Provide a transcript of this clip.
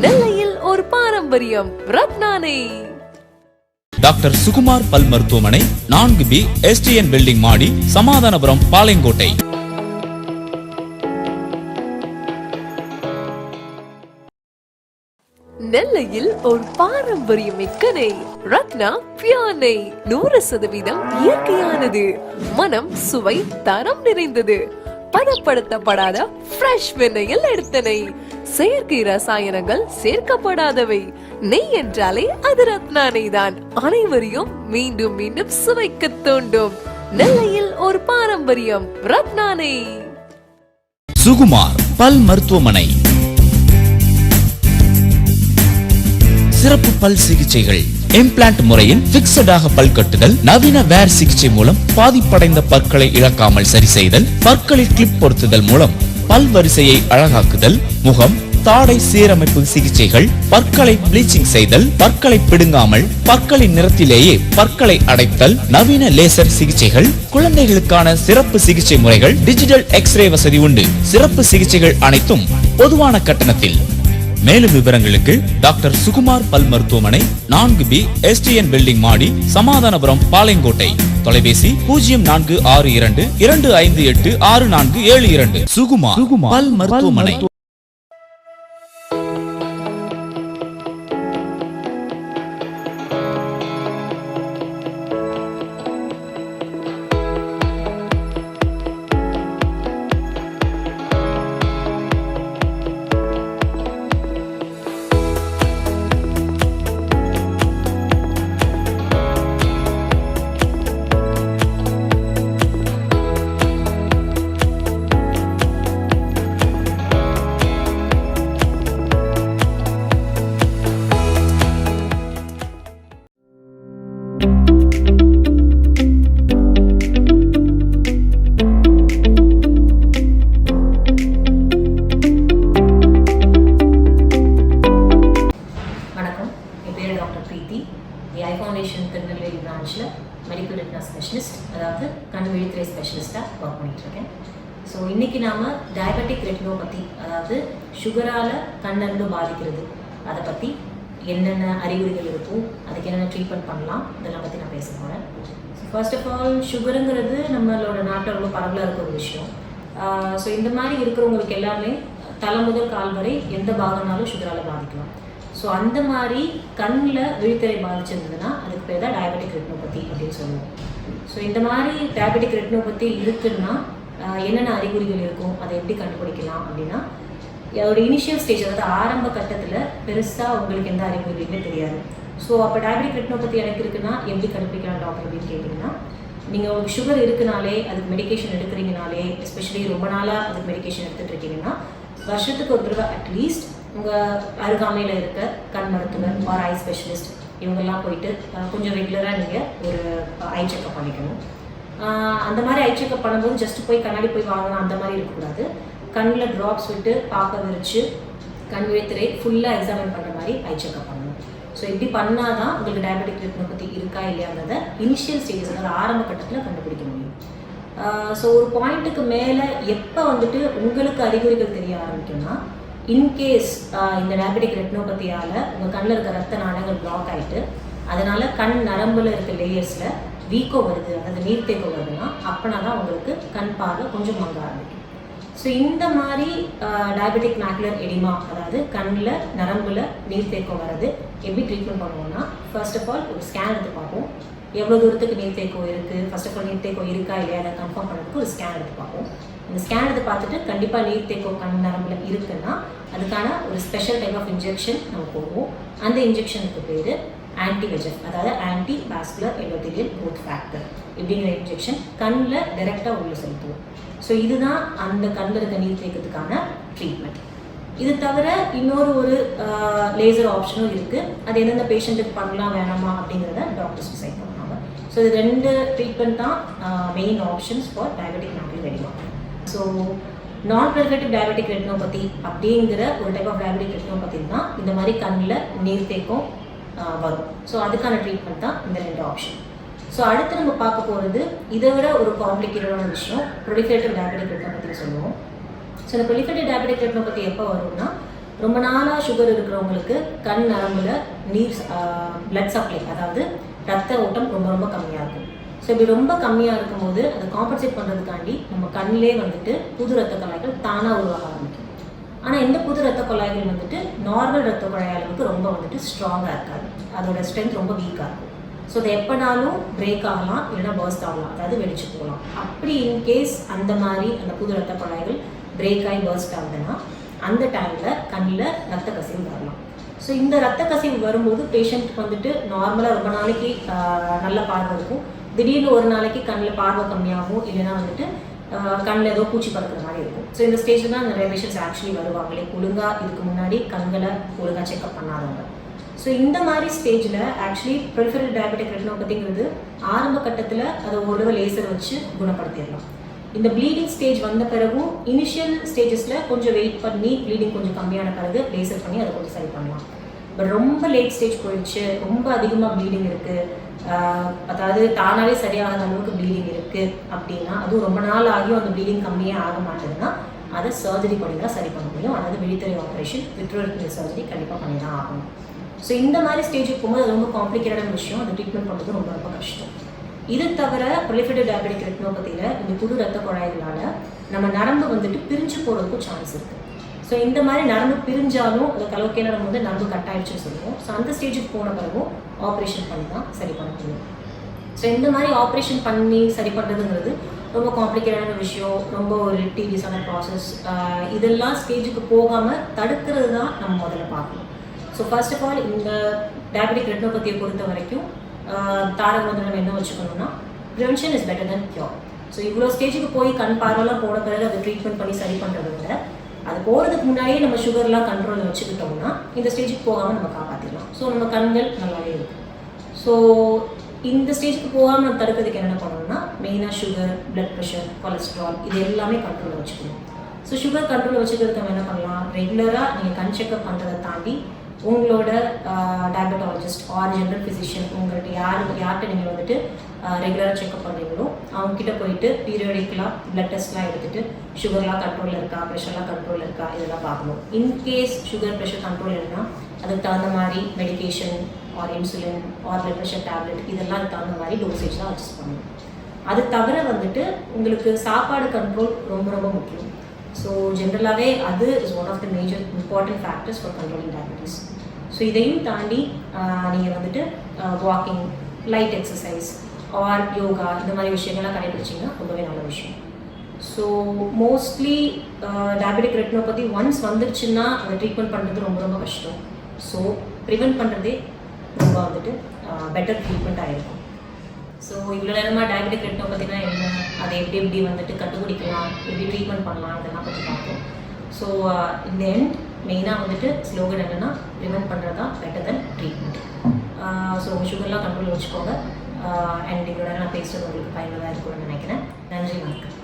நெல்லையில் ஒரு பாரம்பரியம் ரத்னானை. டாக்டர் சுகுமார் பல் மருத்துவமனை நான்கு பி எஸ்டிஎன் பில்டிங் மாடி சமாதானபுரம் பாளையங்கோட்டை. நெல்லையில் ஒரு பாரம்பரியம் மிக்க நெய் ரத்னா பியோர் நெய் நூறு சதவீதம் இயற்கையானது. மனம் சுவை தரம் நிறைந்தது. பதப்படுத்தப்படாத ஃப்ரெஷ் வெண்ணெயில் எடுத்தனை. நெய் செயற்கை ரசாயனங்கள் சேர்க்கப்படாதவை. நெய் என்றாலே அது ரத்னா தான். அனைவரையும் மீண்டும் மீண்டும் சுவைக்க தூண்டும். நெல்லையில் ஒரு பாரம்பரியம் ரத்னா சுகுமார் பல் மருத்துவமனை. சிறப்பு பல் சிகிச்சைகள். இம்ப்ளான்ட் முறையில் பிக்சடாக பல் கட்டுதல் நவீன வேர் சிகிச்சை மூலம் பாதிப்படைந்த பற்களை இழக்காமல் சரி செய்தல் பற்களில் கிளிப் பொருத்துதல் மூலம் பல் வரிசையை அழகாக்குதல் முகம் தாடை சீரமைப்பு சிகிச்சைகள் பற்களை ப்ளீச்சிங் செய்தல் பற்களை பிடுங்காமல் பற்களின் நிறத்திலேயே பற்களை அடைத்தல் நவீன லேசர் சிகிச்சைகள் குழந்தைகளுக்கான சிறப்பு சிகிச்சை முறைகள் டிஜிட்டல் எக்ஸ்ரே வசதி உண்டு. சிறப்பு சிகிச்சைகள் அனைத்தும் பொதுவான கட்டணத்தில். மேலும் விவரங்களுக்கு டாக்டர் சுகுமார் பல் மருத்துவமனை நான்கு பி எஸ்டிஎன் பில்டிங் மாடி சமாதானபுரம் பாளையங்கோட்டை. தொலைபேசி பூஜ்ஜியம் நான்கு ஆறு இரண்டு இரண்டு ஐந்து எட்டு ஆறு நான்கு ஏழு இரண்டு. சுகுமார் பல் மருத்துவமனை. இல்லாமல் டயபெட்டிக் ரெட்டினோபதி அதாவது சுகரால் கண்ணருந்து பாதிக்கிறது. அதை பற்றி என்னென்ன அறிகுறிகள் இருக்கும் அதுக்கு என்னென்ன ட்ரீட்மெண்ட் பண்ணலாம் இதெல்லாம் பற்றி நான் பேச போகிறேன் ஸோ ஃபர்ஸ்ட் ஆஃப் ஆல் சுகருங்கிறது நம்மளோட நாட்டில் ரொம்ப பரவலாக இருக்க ஒரு விஷயம். ஸோ இந்த மாதிரி இருக்கிறவங்களுக்கு எல்லாருமே தலை முதல் கால் வரை எந்த பாகம்னாலும் சுகரால் பாதிக்கலாம். ஸோ அந்த மாதிரி கண்ணில் விழித்திரை பாதிச்சிருந்ததுன்னா அதுக்கு பேர் தான் டயபெட்டிக் ரெட்டினோபதி அப்படின்னு சொல்லுவோம். ஸோ இந்த மாதிரி டயபெட்டிக் ரெட்டினோபதி இருக்குன்னா என்னென்ன அறிகுறிகள் இருக்கும்? அதை எப்படி கண்டுபிடிக்கலாம் அப்படின்னா அதோட இனிஷியல் ஸ்டேஜ் அதாவது ஆரம்ப கட்டத்தில் பெருசாக உங்களுக்கு எந்த அறிகுறிகளுமே தெரியாது. ஸோ அப்போ டயபெட்டிக் ரெட்டினோபதி எனக்கு இருக்குன்னா எப்படி கண்டுபிடிக்கலாம் டாக்டர் அப்படின்னு கேட்டிங்கன்னா நீங்கள் உங்களுக்கு சுகர் இருக்குனாலே அதுக்கு மெடிகேஷன் எடுக்கிறீங்கனாலே எஸ்பெஷலி ரொம்ப நாளாக அதுக்கு மெடிகேஷன் எடுத்துகிட்டு இருக்கீங்கன்னா வருஷத்துக்கு ஒரு தடவை அட்லீஸ்ட் உங்கள் அருகாமையில் இருக்க கண் மருத்துவர் ஆர் ஐ ஸ்பெஷலிஸ்ட் இவங்கெல்லாம் போயிட்டு கொஞ்சம் ரெகுலராக நீங்கள் ஒரு ஐ செக்அப் பண்ணிக்கணும். அந்த மாதிரி ஐ செக்அப் பண்ணும்போது ஜஸ்ட் போய் கண்ணாடி போய் வாங்கணும் அந்த மாதிரி இருக்கக்கூடாது. கண்ணில் ட்ராப்ஸ் விட்டு பார்க்க விரிச்சு கண் விழித்திரை ஃபுல்லாக எக்ஸாமின் பண்ணுற மாதிரி ஐ செக்அப் பண்ணணும். ஸோ இப்படி பண்ணால் தான் உங்களுக்கு டயபெட்டிக் ரெட்டினோபதி இருக்கா இல்லையாங்கிறத இனிஷியல் ஸ்டேஜஸ் அதாவது ஆரம்ப கட்டத்தில் கண்டுபிடிக்க முடியும். ஸோ ஒரு பாயிண்ட்டுக்கு மேலே எப்போ வந்துட்டு உங்களுக்கு அறிகுறிகள் தெரிய ஆரம்பிக்கும்னா இன்கேஸ் இந்த டயபெட்டிக் ரெட்னோபத்தியால் உங்கள் கண்ணில் இருக்க ரத்த நாணங்கள் பிளாக் ஆகிட்டு அதனால் கண் நரம்பில் இருக்க லேயர்ஸில் வீக்கோ வருது அதாவது நீர்த்தேக்கம் வருதுன்னா அப்போனா தான் உங்களுக்கு கண் பார்வை கொஞ்சம் மங்க ஆரம்பிக்கும். ஸோ இந்த மாதிரி டயபெட்டிக் மேக்குலர் எடிமா அதாவது கண்ணில் நரம்பில் நீர்த்தேக்கம் வர்றது எப்படி ட்ரீட்மெண்ட் பண்ணுவோம்னா ஃபர்ஸ்ட் ஆஃப் ஆல் ஒரு ஸ்கேன் எடுத்து பார்ப்போம். எவ்வளோ தூரத்துக்கு நீர்த்தேக்கம் இருக்குது ஃபர்ஸ்ட் ஆஃப் ஆல் நீர்த்தேக்கம் இருக்கா இல்லையா? அதை கன்ஃபார்ம் பண்ணுறதுக்கு ஒரு ஸ்கேன் எடுத்து பார்ப்போம். இந்த ஸ்கேன் எடுத்து பார்த்துட்டு கண்டிப்பாக நீர்த்தேக்கம் கண் நரம்பில் இருக்குன்னா அதுக்கான ஒரு ஸ்பெஷல் டைப் ஆஃப் இன்ஜெக்ஷன் நம்ம போடுவோம். அந்த இன்ஜெக்ஷனுக்கு பேர் ஆன்டி வெஜெஃப் அதாவது anti vascular endothelial growth factor இப்படிங்கிற இன்ஜெக்ஷன் கண்ணில் டைரெக்டாக உள்ளே செலுத்துவோம். ஸோ இதுதான் அந்த கண்ணில் இருக்க நீர் தேக்கத்துக்கான ட்ரீட்மெண்ட் இது தவிர இன்னொரு ஒரு லேசர் ஆப்ஷனும் இருக்குது அது எந்தெந்த பேஷண்ட்டுக்கு பண்ணலாம் வேணாமா அப்படிங்கிறத டாக்டர்ஸ் டிசைட் பண்ணுவாங்க. ஸோ இது ரெண்டு ட்ரீட்மெண்ட் தான் மெயின் ஆப்ஷன்ஸ் ஃபார் டயபெட்டிக் நாட்டில் எடிமா ஸோ நான் ப்ரெகட்டிவ் டயபெட்டிக் ரெட்டினோபதி அப்படிங்கிற ஒரு டைப் ஆஃப் டயபெட்டிக் ரெட்டினோபதி தான் இந்த மாதிரி கண்ணில் நீர்த்தேக்கம் தேக்கம் வரும். ஸோ அதுக்கான ட்ரீட்மெண்ட் தான் இந்த ரெண்டு ஆப்ஷன் ஸோ அடுத்து நம்ம பார்க்க போகிறது இதை விட ஒரு காம்ப்ளிகேட்டடான விஷயம் ப்ரொலிஃபேட்டிவ் டயபெட்டிக் பற்றி சொல்லுவோம். ஸோ இந்த ப்ரொலிஃபேட்டிவ் டயபெட்டிக் பற்றி எப்போ வரும்னா ரொம்ப நாளாக சுகர் இருக்கிறவங்களுக்கு கண் நரம்புல நீர் பிளட் சப்ளை அதாவது ரத்த ஓட்டம் ரொம்ப ரொம்ப கம்மியாக இருக்கும். ஸோ இப்படி ரொம்ப கம்மியாக இருக்கும்போது அதை காம்பன்சேட் பண்ணுறதுக்காண்டி நம்ம கண்ணிலே வந்துட்டு புது ரத்த கலாய்கள் தானாக உருவாக ஆரம்பிக்கும். ஆனால் இந்த புது ரத்த குழாய்கள் வந்துட்டு நார்மல் ரத்த குழாய் அளவுக்கு ரொம்ப வந்துட்டு ஸ்ட்ராங்காக இருக்காது. அதோட ஸ்ட்ரென்த் ரொம்ப வீக்காக இருக்கும். ஸோ அது எப்போனாலும் பிரேக் ஆகலாம் இல்லைன்னா பர்ஸ்ட் ஆகலாம். அதாவது வெடிச்சு போகலாம். அப்படி இன்கேஸ் அந்த மாதிரி அந்த புது ரத்த குழாய்கள் பிரேக் ஆகி பர்ஸ்ட் ஆகுதுன்னா அந்த டைமில் கண்ணில் ரத்த கசிவு வரலாம். ஸோ இந்த ரத்த கசிவு வரும்போது பேஷண்ட்டுக்கு வந்துட்டு நார்மலாக ரொம்ப நாளைக்கு நல்ல பார்வை இருக்கும். திடீர்னு ஒரு நாளைக்கு கண்ணில் பார்வை கம்மியாகும் இல்லைன்னா வந்துட்டு கண்ணில் ஏதோ பூச்சி பறக்கிற மாதிரி இருக்கும். ஸோ இந்த ஸ்டேஜில் தான் நிறைய பேஷண்ட்ஸ் ஆக்சுவலி வருவாங்களே ஒழுங்காக இதுக்கு முன்னாடி கண்களை ஒழுங்காக செக்அப் பண்ணாதவங்க. ஸோ இந்த மாதிரி ஸ்டேஜில் ஆக்சுவலி ப்ரிஃபரல் டயபெட்டிக் ரெட்டினோபதிங்கிறது ஆரம்ப கட்டத்தில் அதை ஒழுங்காக லேசர் வச்சு குணப்படுத்திடலாம். இந்த ப்ளீடிங் ஸ்டேஜ் வந்த பிறகும் இனிஷியல் ஸ்டேஜஸில் கொஞ்சம் வெயிட் பண்ணி ப்ளீடிங் கொஞ்சம் கம்மியான பிறகு லேசர் பண்ணி அதை கொஞ்சம் சரி பண்ணலாம். பட் ரொம்ப லேட் ஸ்டேஜ் போயிடுச்சு. ரொம்ப அதிகமாக ப்ளீடிங் இருக்குது அதாவது தானாகவே சரியாகாத அளவுக்கு ப்ளீடிங் இருக்குது அப்படின்னா அதுவும் ரொம்ப நாள் ஆகியும் அந்த ப்ளீடிங் கம்மியே ஆக மாட்டேதுன்னா அதை சர்ஜரி பண்ணி தான் சரி பண்ண முடியும். அதாவது விழித்திரை ஆப்ரேஷன் விட்ரோல் சர்ஜரி கண்டிப்பாக பண்ணி தான் ஆகணும். ஸோ இந்த மாதிரி ஸ்டேஜுக்கு போகும்போது அது ரொம்ப காம்ப்ளிகேட்டடான விஷயம். அது ட்ரீட்மெண்ட் பண்ணுறது ரொம்ப ரொம்ப கஷ்டம். இது தவிர ப்ரொலிஃபேட்டிவ் டயபெட்டிக் ரெட்டினோபதியில் இந்த புது ரத்த குழாய்களால் நம்ம நரம்பு வந்துட்டு பிரிஞ்சு போகிறதுக்கும் சான்ஸ் இருக்குது ஸோ இந்த மாதிரி நரம்பு பிரிஞ்சாலும் அந்த கலவைக்கையில் நம்ம வந்து நரம்பு கட் ஆயிடுச்சுன்னு சொல்லுவோம். ஸோ அந்த ஸ்டேஜுக்கு போன பிறகும் ஆப்ரேஷன் பண்ணி தான் சரி பண்ண முடியும் ஸோ இந்த மாதிரி ஆப்ரேஷன் பண்ணி சரி பண்ணுறதுங்கிறது ரொம்ப காம்ப்ளிகேட்டான விஷயம். ரொம்ப ஒரு டிடிஸான ப்ராசஸ் இதெல்லாம் ஸ்டேஜுக்கு போகாமல் தடுக்கிறது தான் நம்ம முதல்ல பார்க்கணும். ஸோ ஃபர்ஸ்ட் ஆஃப் ஆல் இந்த டயபெட்டிக் ரெட்டினோபதியை பொறுத்த வரைக்கும் தாரக வந்து நம்ம என்ன வச்சுக்கணும்னா prevention is better than cure so இவ்வளோ ஸ்டேஜுக்கு போய் கண் பார்வைலாம் போன பிறகு அதை ட்ரீட்மெண்ட் பண்ணி சரி பண்ணுறது விட அது போகிறதுக்கு முன்னாடியே நம்ம சுகர்லாம் கண்ட்ரோலில் வச்சுக்கிட்டோம்னா இந்த ஸ்டேஜுக்கு போகாமல் நம்ம காப்பாற்றிடலாம் ஸோ நம்ம கண்கள் நல்லாவே இருக்கும் ஸோ இந்த ஸ்டேஜுக்கு போகாமல் நம்ம தடுக்கிறதுக்கு என்ன பண்ணணும்னா மெயினாக சுகர் பிளட் ப்ரெஷர் கொலஸ்ட்ரால் இது எல்லாமே கண்ட்ரோலில் வச்சுக்கணும். ஸோ சுகர் கண்ட்ரோலில் வச்சுக்கிறதுக்கு நம்ம என்ன பண்ணலாம்? ரெகுலராக நீங்கள் கண் செக்அப் பண்ணுறதை தாண்டி உங்களோட டயபெட்டாலஜிஸ்ட் ஆர் ஜென்ரல் ஃபிசிஷியன் உங்கள்கிட்ட யார் யார்கிட்ட நீங்கள் வந்துட்டு ரெகுலராக செக்அப் பண்ணுறீங்களோ அவங்ககிட்ட போயிட்டு பீரியாடிக்கலாக பிளட் டெஸ்ட்லாம் எடுத்துகிட்டு சுகர்லாம் கண்ட்ரோலில் இருக்கா ப்ரெஷர்லாம் கண்ட்ரோலில் இருக்கா இதெல்லாம் பார்க்கணும். இன்கேஸ் சுகர் ப்ரெஷர் கண்ட்ரோல் இல்லைன்னா அதுக்கு தகுந்த மாதிரி medication or insulin or blood pressure tablet இதெல்லாம் அதுக்கு தகுந்த மாதிரி டோசேஜ் தான் அட்ஜஸ்ட் பண்ணணும். அது தவிர வந்துட்டு உங்களுக்கு சாப்பாடு கண்ட்ரோல் ரொம்ப ரொம்ப முக்கியம். ஸோ ஜென்ரலாகவே அது is one of the major important factors for controlling diabetes so இதையும் தாண்டி நீங்கள் வந்துட்டு walking light exercise or yoga இந்த மாதிரி விஷயங்கள்லாம் கடைபிடிச்சிங்கன்னா ரொம்பவே நல்ல விஷயம். So mostly diabetic retinopathy once வந்துருச்சுன்னா அதை ட்ரீட்மெண்ட் பண்ணுறது ரொம்ப ரொம்ப கஷ்டம். ஸோ ப்ரிவெண்ட் பண்ணுறதே ரொம்ப வந்துட்டு பெட்டர் ட்ரீட்மெண்ட் ஆகிருக்கும் ஸோ இவ்வளோ நேரமாக டயபெட்டிக் ரெட்டினோபதினா என்ன? அதை எப்படி எப்படி வந்துட்டு கண்டுபிடிக்கலாம்? எப்படி ட்ரீட்மெண்ட் பண்ணலாம்? இதெல்லாம் பற்றி பார்த்தோம் ஸோ இந்த எண்ட் மெயினாக வந்துட்டு ஸ்லோகன் என்னென்னா ப்ரிவெண்ட் பண்ணுறது தான் பெட்டர் தென் ட்ரீட்மெண்ட் ஸோ சுகர்லாம் கண்ட்ரோல் வச்சுக்கோங்க. அண்ட் இதோட நான் பேசுகிறது உங்களுக்கு பயனுள்ளதாக இருக்கும்னு நினைக்கிறேன். நன்றி வணக்கம்.